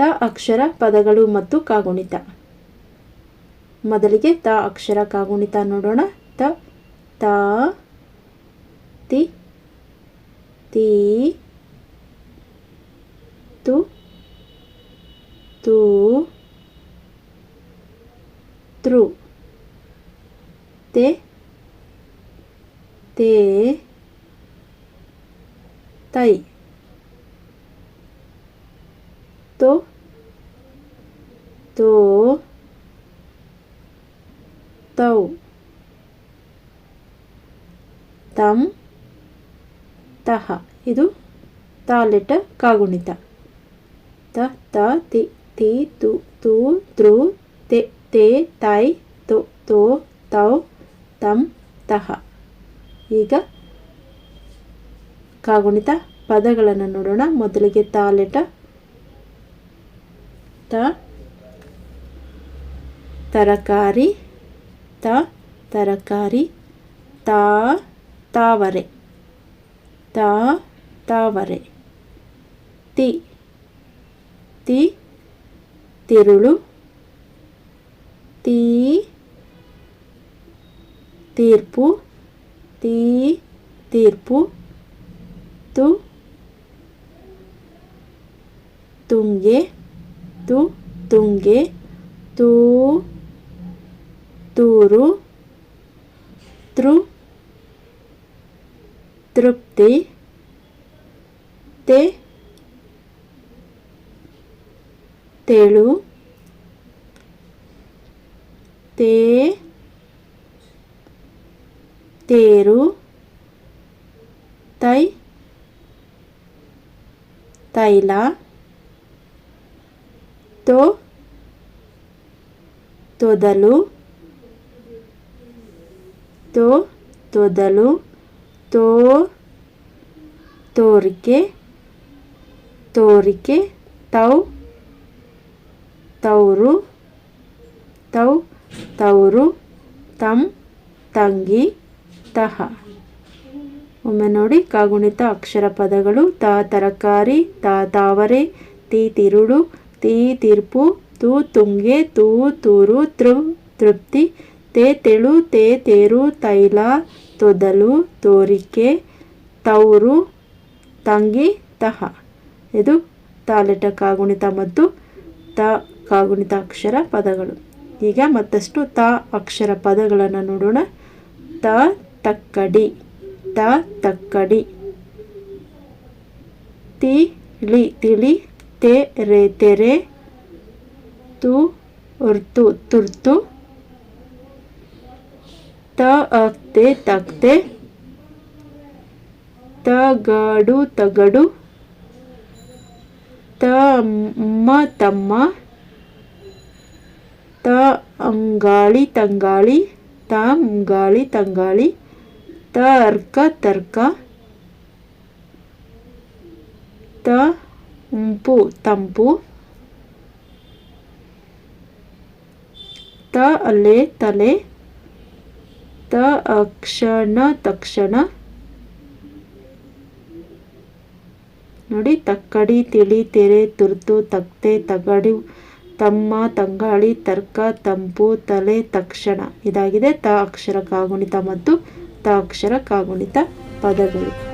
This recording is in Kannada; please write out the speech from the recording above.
ತ ಅಕ್ಷರ ಪದಗಳು ಮತ್ತು ಕಾಗುಣಿತ. ಮೊದಲಿಗೆ ತ ಅಕ್ಷರ ಕಾಗುಣಿತ ನೋಡೋಣ. ತ ತ, ತಿ ತಿ, ತು ತು ತೃ ತೆ, ತೇ, ತೈ. ತೋ ತೋ ತೌ. ತಂ, ತಹ. ಇದು ತಾಲೆಟ ಕಾಗುಣಿತ. ತ ತ, ತಿ ತಿ, ತು ತು ತೃ ತೆ, ತೇ ತೈ ತೊ, ತೋ, ತೌ, ತಂ, ತಹ. ಈಗ ಕಾಗುಣಿತ ಪದಗಳನ್ನು ನೋಡೋಣ. ಮೊದಲಿಗೆ ತಾಲೆಟ ತ ತರಕಾರಿ, ತ, ತರಕಾರಿ, ತಾ, ತಾವರೆ ತಾ, ತಾವರೆ, ತಿ ತಿ, ತಿರುಳು, ತೀ, ತೀರ್ಪು ತೀ, ತೀರ್ಪು, ತು, ತುಂಗೆ ತು, ತುಂಗೆ, ತೂ ತೂರು ತೃ ತೃಪ್ತಿ ತೆ ತೆಳು ತೇ ತೇರು ತೈ ತೈಲ ತೋ ತೊದಲು ತೋ ತೊದಲು, ತೋ ತೋರಿಕೆ ತೋರಿಕೆ ತೌ, ತೌರು ತೌ ತೌರು ತಮ್ ತಂಗಿ, ತಹ. ಒಮ್ಮೆ ನೋಡಿ ಕಾಗುಣಿತ ಅಕ್ಷರ ಪದಗಳು. ತ ತರಕಾರಿ, ತ ತಾವರೆ, ತಿ ತಿರುಳು ತಿ ತೀರ್ಪು, ತು ತುಂಗೆ, ತೂ ತೂರು, ತೃ ತೃಪ್ತಿ ತೇ ತೆಳು, ತೇ ತೇರು, ತೈಲ, ತೊದಲು, ತೋರಿಕೆ, ತೌರು, ತಂಗಿ, ತಹ. ಇದು ತಾಲೆಟ ಕಾಗುಣಿತ ಮತ್ತು ತ ಕಾಗುಣಿತ ಅಕ್ಷರ ಪದಗಳು. ಈಗ ಮತ್ತಷ್ಟು ತ ಅಕ್ಷರ ಪದಗಳನ್ನು ನೋಡೋಣ. ತ ತಕ್ಕಡಿ ತ ತಕ್ಕಡಿ. ತಿಳಿ ತಿಳಿ ತೆ ರೆ ತೆರೆ ತು ಉರ್ತು ತುರ್ತು. ತ ಅಕ್ತೆ ತಕ್ತೆ ತಗಡು ತಗಡು, ತಮ್ಮ ತಮ್ಮ ತ ಅಂಗಾಳಿ ತಂಗಾಳಿ ತಂಗಾಳಿ ತಂಗಾಳಿ, ತರ್ಕ ತರ್ಕ, ತಂಪು ತಂಪು ತ ಅಲೆ ತಲೆ ತ ಅಕ್ಷಣ, ತಕ್ಷಣ. ನೋಡಿ, ತಕ್ಕಡಿ, ತಿಳಿ, ತೆರೆ, ತುರ್ತು, ತಕ್ತೆ, ತಗಡಿ, ತಮ್ಮ, ತಂಗಾಳಿ, ತರ್ಕ, ತಂಪು, ತಲೆ, ತಕ್ಷಣ. ಇದಾಗಿದೆ ತ ಅಕ್ಷರ ಕಾಗುಣಿತ ಮತ್ತು ತ ಅಕ್ಷರ ಕಾಗುಣಿತ ಪದಗಳು.